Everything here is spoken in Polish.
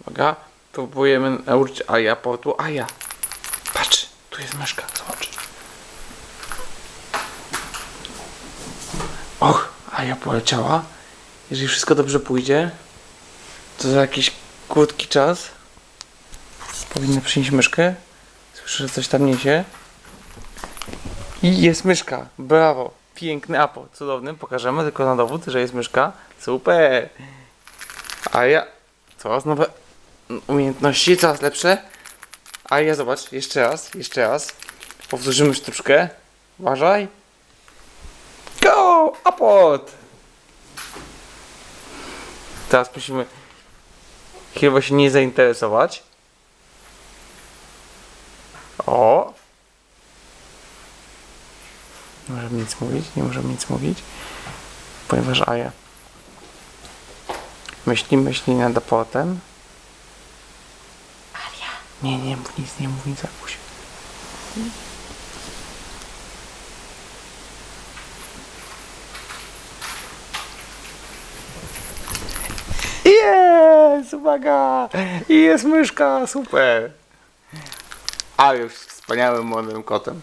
Uwaga, próbujemy nauczyć Aja portu. Aja, patrz, tu jest myszka, zobacz. Och, Aja poleciała. Jeżeli wszystko dobrze pójdzie, to za jakiś krótki czas powinna przynieść myszkę. Słyszę, że coś tam niesie. I jest myszka. Brawo. Piękny apel. Cudowny. Pokażemy tylko na dowód, że jest myszka. Super. A ja... Coraz nowe umiejętności, coraz lepsze. A ja zobacz, jeszcze raz, jeszcze raz. Powtórzymy sztuczkę. Uważaj. Go! Apot! Teraz musimy chyba się nie zainteresować. O! Nie możemy nic mówić, nie możemy nic mówić, ponieważ Aja myśli, myśli nad aportem. Nie, nie mów nic, nie mów nic, Akuś. Jest! Uwaga! I Jest myszka! Super! A już wspaniałym młodym kotem.